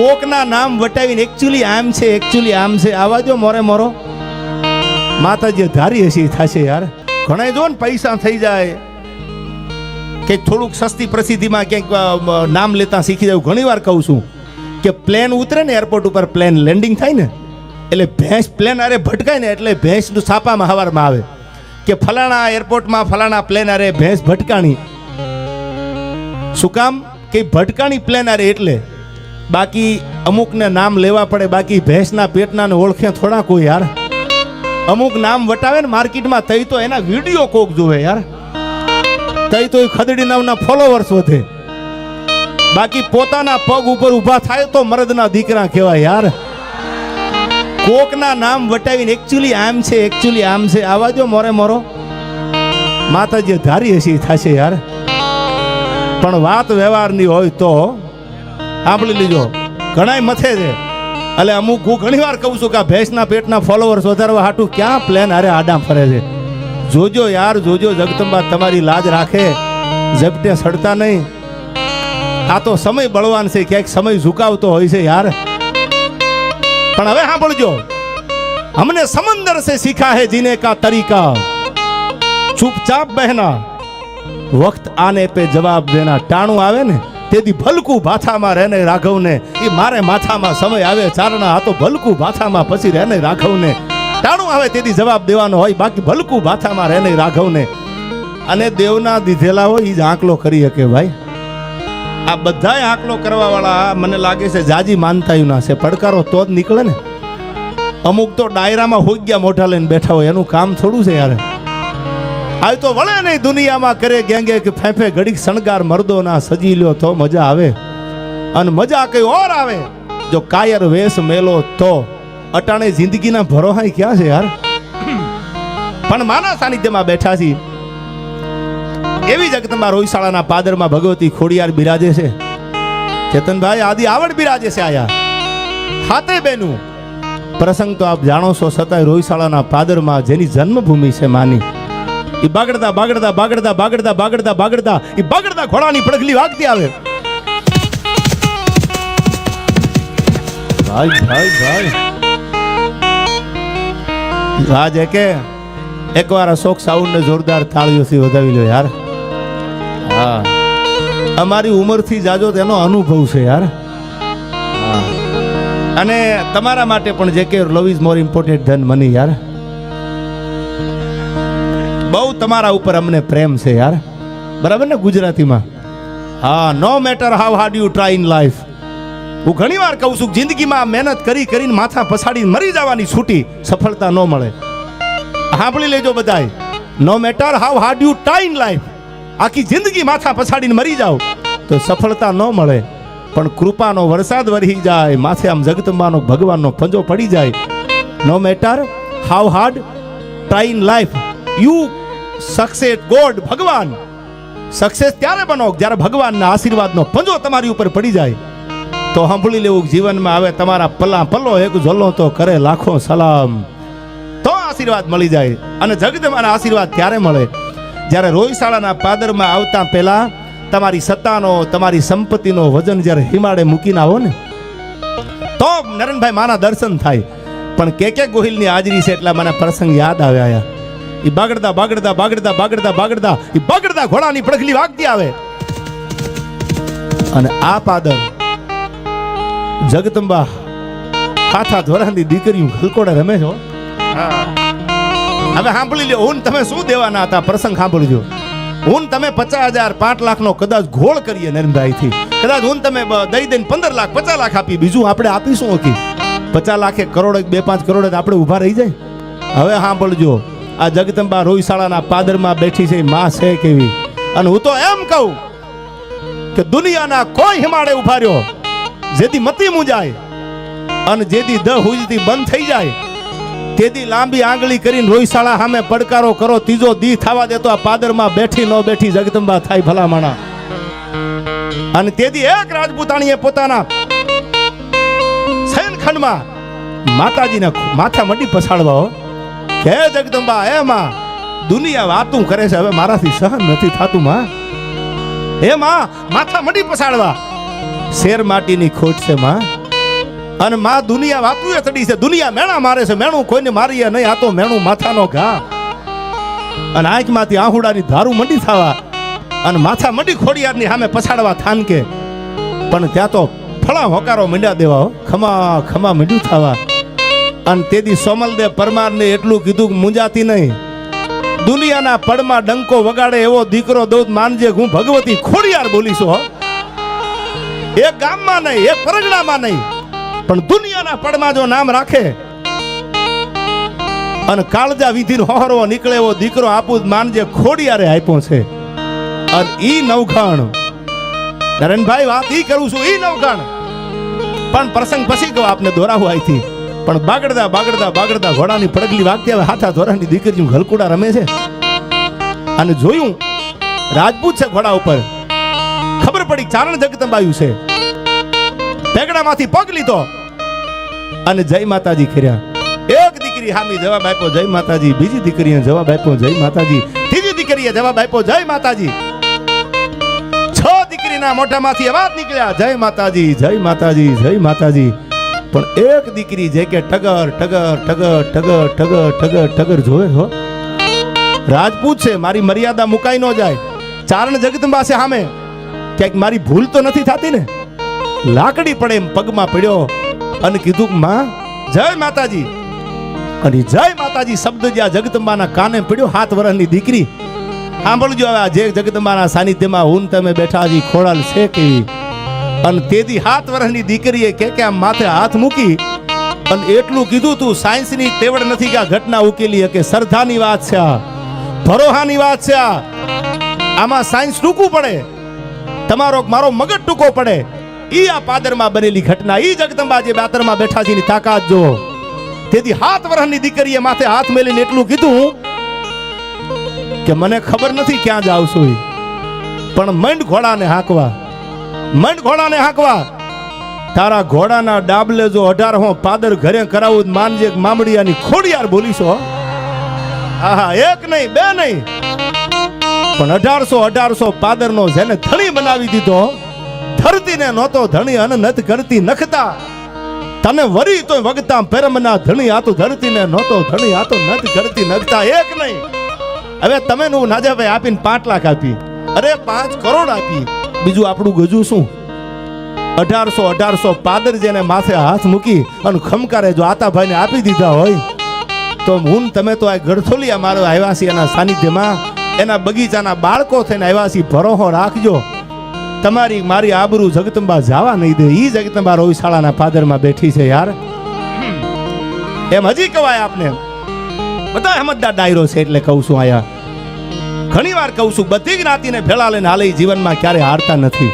કોકના નામ વટાવીને એકચ્યુઅલી આમ છે એકચ્યુઅલી આમ છે. આવા જો મોરે મોરો. માતાજી ધારી હશે થશે યાર. ઘણા જો ને પૈસા થઈ જાય. કે થોડુંક સસ્તી પ્રસિદ્ધિમાં ક્યાંક નામ લેતા શીખી જાય ઘણી વાર કહું છું કે પ્લેન ઉતરે ને એરપોર્ટ ઉપર પ્લેન લેન્ડિંગ થાય ને, એટલે ભેંસ પ્લેન અરે ભટકાય ને, એટલે ભેંસનું છાપામાં હવારમાં આવે. કે ફલાણા એરપોર્ટમાં ફલાણા પ્લેન અરે ભેંસ ભટકાણી. શું કામ? કે ભટકાણી પ્લેન અરે એટલે બાકી અમુકને નામ લેવા પડે, બાકી ભેંસના પેટના ને ઓળખે થોડા કોઈ યાર. અમુક નામ વટાવે ને માર્કેટમાં થઈ તો એના વીડિયો કોક જોવે યાર. થઈ તો એ ખદડી નામના ફોલોવર્સ વધે. બાકી પોતાના પગ ઉપર ઊભા થાય તો મરદના દીકરા કહેવાય યાર. કોકના નામ વટાવીને એકચ્યુઅલી આમ છે એકચ્યુઅલી આમ છે. આવા જો મોરે મોરો. માતાજી ધારી હશે થશે યાર. પણ વાત વ્યવહારની હોય તો સાંભળી લીજો ઘણાય મથે છે એટલે અમુક હું ઘણી વાર કહું છું કે આ ભેંસના પેટના ફોલોવર્સ વધારવા હાટું ક્યાં પ્લેન અરે આડા ફરે છે જોજો યાર જોજો જગદંબા તમારી લાજ રાખે ઝપટે સડતા નહીં આ તો સમય બળવાન છે ક્યાંક સમય ઝુકાવતો હોય છે યાર પણ હવે સાંભળજો हमने समंदर से सीखा है जीने का तरीका चुपचाप बहना वक्त आने पे जवाब देना ટાણું આવે ને તેથી ભલકું ભાથામાં રહેને રાઘવને. એ મારે માથામાં સમય આવે, ચારણા આ તો ભલકું ભાથામાં પછી રહેને રાઘવને. ટાણું આવે તેથી જવાબ દેવાનો હોય, બાકી ભલકું ભાથામાં રહેને રાઘવને. અને દેવના દીધેલા હોય એ જ આંકલો કરી શકે ભાઈ. આ બધાય આંકલો કરવા વાળા મને લાગે છે જાજી માનતાયું ના છે. પડકારો તો જ નીકળે ને. અમુક તો ડાયરામાં હોઈ ગયા મોઢા લઈને બેઠા હોય, એનું કામ થોડું છે યાર. આ તો વળે નહીં દુનિયામાં કરે ગેંગે કે ફેફે ઘડીક શણગાર મરદો ના સજી લ્યો તો મજા આવે. અને મજા કઈ ઓર આવે. જો કાયર વેશ મેલો તો. અટાણે જિંદગીના ભરોહાઈ ક્યાં છે યાર? પણ માના સાનિધ્યમાં બેઠા છીએ એવી જગતમાં રોહિશાળાના પાદરમાં ભગવતી ખોડિયાર બિરાજે છે. ચેતનભાઈ આદિ આવડ બિરાજે છે આયા. હાથે બેનું. પ્રસંગ તો આપ જાણો છો છતાંય રોહિશાળાના પાદરમાં જેની જન્મભૂમિ છે માની. એ બાગડતા બાગડતા બાગડતા બાગડતા બાગડતા બાગડતા એ બાગડતા ઘોડાની પડખલી વાગતી આવે. ભાઈ ભાઈ ભાઈ. આજે કે એકવાર અશોક સાઉન્ડ ને જોરદાર તાળીઓથી વધાવી લો યાર. હા. અમારી ઉંમરથી જાજો તેનો અનુભવ છે યાર. હા. અને તમારા માટે પણ જે કે love is more important than money યાર. બહુ તમારા ઉપર અમને પ્રેમ છે યાર. બરાબર ને ગુજરાતીમાં? હા no matter how hard you try in life હું ઘણી વાર કહું છું, જિંદગીમાં મહેનત કરી કરીને માથા પછાડીને મરી જવાની છૂટી સફળતા ન મળે. સાંભળી લેજો બધાય. No matter how hard you try in life આખી જિંદગી માથા પછાડીને મરી જાઓ તો સફળતા ન મળે. પણ કૃપાનો વરસાદ વરી જાય, માથે આમ જગતંબાનો ભગવાનનો પંજો પડી જાય. No matter how hard try in life you success God ભગવાન. સક્સેસ ત્યારે બનો જ્યારે ભગવાનના આશીર્વાદનો પંજો તમારી ઉપર પડી જાય. તો સાંભળી લેવું, જીવનમાં આવે તમારા પલ્લા પલ્લો એક ઝોલ્લો તો કરે લાખો સલામ. તો આશીર્વાદ મળી જાય અને જગદમાના આશીર્વાદ ત્યારે મળે. જ્યારે રોહિશાળાના પાદરમાં આવતા પહેલા તમારી સત્તાનો, તમારી સંપત્તિનો વજન જ્યારે હિમાડે મૂકીને આવો ને, તો નરણભાઈ માના દર્શન થાય. પણ કે કે ગોહિલની હાજરી છે એટલા મને પ્રસંગ યાદ આવે આયા એ બાગડતા બાગડતા બાગડતા બાગડતા બાગડતા એ બાગડતા ઘોડાની પડખલી વાગતી આવે. અને આ પાદર જગદંબા હાથ હાથ વરાની દીકરીઓ ખલકોડે રમે છો હવે સાંભળી લ્યો હું તમે શું દેવાના હતા? પ્રસંગ સાંભળજો. હું તમે પચાસ હજાર પાંચ લાખ નો કદાચ ઘોળ કરીએ નરેન્દ્રભાઈ થી કદાચ હું તમે દઈ દઈને પંદર લાખ પચાસ લાખ આપી બીજું આપણે આપીશું ઓકી. પચાસ લાખ કરોડ બે પાંચ કરોડ આપણે ઊભા રહી જાય. હવે સાંભળજો આ જગદંબા રોહિશાળાના પાદરમાં બેઠી છે, મા છે કેવી? અને હું તો એમ કહું કે દુનિયાના કોઈ હિમાડે ઊભા રહ્યો જેથી મતી મુંજાય અને જેથી દ હુજતી બંધ થઈ જાય તેથી લાંબી આંગળી કરીને રોહિશાળા સામે પડકારો કરો, ત્રીજો દી થવા દેતો આ પાદરમાં બેઠી ન બેઠી જગદંબા થાય ભલામણા. અને તેથી એક રાજપૂતાણીએ પોતાના શયનખંડમાં માતાજીને માથા મડી પછાડવા હો જગદંબા, હે માં, દુનિયા વાતું કરે છે, હવે મારાથી સહન નથી થાતું, માં. હે માં, માથા મડી પસાડવા. શેર માટીની ખોટ છે, માં. અને માં, દુનિયા વાતું એ તડી છે, દુનિયા મેણા મારે છે, મેણું કોઈને મારીએ નહીં, આ તો મેણું માથાનો ઘા. અને આંખમાંથી આહુડાની ધારું મંડી થવા અને માથા મંડી ખોડિયારની સામે પછાડવા થાનકે. પણ ત્યાં તો ફળા હોકારો મંડ્યા દેવા ખમા ખમા મંડ્યું થવા. અને તેથી સોમલદેવ પરમારને એટલું કીધું કે મુંજાતી નહીં. દુનિયાના પડમાં ડંકો વગાડે એવો દીકરો દઉં માનજે હું ભગવતી ખોડિયાર બોલીશું હો. એ ગામમાં નહીં, એ પરગણામાં નહીં. પણ દુનિયાના પડમાં જો નામ રાખે અને કાળજા વિધિનો હોહરવો નીકળે એવો દીકરો આપું માનજે ખોડિયારે આપ્યો છે. અને ઈ નવખાણ નરેનભાઈ, વાત ઈ કરું છું, ઈ નવખાણ પણ પ્રસંગ પછી કહો, આપને દોરાવું અહીંથી પણ બાગડતા બાગડતા બાગડતા ઘોડાની પડગલી વાગતી આવે, હાથા ધોરાની દીકરીઓ ઘલકુડા રમે છે. અને જોયું, રાજપૂત છે ઘોડા ઉપર. ખબર પડી, ચારણ જગદંબાયું છે. પેગડામાંથી પગ લીધો અને જય માતાજી કર્યા. એક દીકરી હામી જવાબ આપ્યો, જય માતાજી. બીજી દીકરીએ જવાબ આપ્યો, જય માતાજી. ત્રીજી દીકરીએ જવાબ આપ્યો, જય માતાજી. છ દીકરીના મોઢામાંથી અવાજ નીકળ્યા, જય માતાજી જય માતાજી જય માતાજી. પણ એક દીકરી જે કે ટગર ટગર ટગર ટગર ટગર ટગર ટગર જોવે હો. રાજપૂત છે, મારી મર્યાદા મુકાઈ ન જાય. ચારણ છે સામે. ક્યાંક મારી ભૂલ તો નથી થતી ને? લાકડી પડે એમ પગમાં પડ્યો અને કીધું, માં, જય માતાજી. અને જય માતાજી શબ્દ જ્યાં જગદંબાના કાને પડ્યો, હાથ વર્ષની દીકરી. સાંભળજો હવે આ જે જગદંબાના સાનિધ્યમાં હું તમે બેઠા હજી ખોડાલ છે કેવી? અને તેથી હાથ વર્ષની દીકરીએ કે કે આમ માથે હાથ મૂકી અને એટલું કીધું તું, સાયન્સની તેવડ નથી કે આ ઘટના ઉકેલી કે શ્રદ્ધાની વાત છે આ, ભરોહાની વાત છે આ. આમાં સાયન્સ ટૂંકું પડે. તમારો મારો મગજ ટૂંકો પડે. ઈ આ પાદરમાં બનેલી ઘટના. ઈ જગદંબા જે બાતરમાં બેઠા છે, એની તાકાત જો તેથી હાથ વર્ષની દીકરીએ માથે હાથ મેલીને એટલું કીધું કે, મને ખબર નથી ક્યાં જાવ છું. પણ મંડ ઘોડાને હાંકવા. મંડ ઘોડાને હાંકવા. તારા ઘોડાના ડાબલે જો અઢાર હો પાદર ઘરે કરાવું માનજે મામડિયાની ખોડિયાર બોલીશો આહા, એક નહીં, બે નહીં. પણ અઢારસો અઢારસો પાદરનો જેને ધણી બનાવી દીધો, ધરતીને નહોતો ધણી અન નત કરતી નખતા. તને વરી તો વગતા પરમના ધણી આતો ધરતીને નહોતો ધણી આતો નત કરતી નખતા. એક નહીં. હવે તમે નું નાજાભાઈ આપીને પાંચ લાખ આપી. અરે, પાંચ કરોડ આપી. બીજું આપણું ગજું શું? અઢારસો અઢારસો પાદર જેને માથે હાથ મૂકી અને ખમકારે જો આતાભાઈને આપી દીધા હોય, તો હું તમે તો આ ગળથોલિયા મારો આવ્યા છીએ એના સાનિધ્યમાં, એના બગીચાના બાળકો થઈને આવ્યા છીએ ભરોહો રાખજો. તમારી, મારી આબરૂ જગતંબા જવા નહીં દે. એ જગતંબા રોહિશાળાના પાદરમાં બેઠી છે યાર. એમ હજી કહેવાય આપને. બધા સમજદાર ડાયરો છે એટલે કહું છું આયા. ઘણી વાર કહું છું બધી જ્ઞાતિને ભેળા લઈને હાલે જીવનમાં ક્યારે હારતા નથી.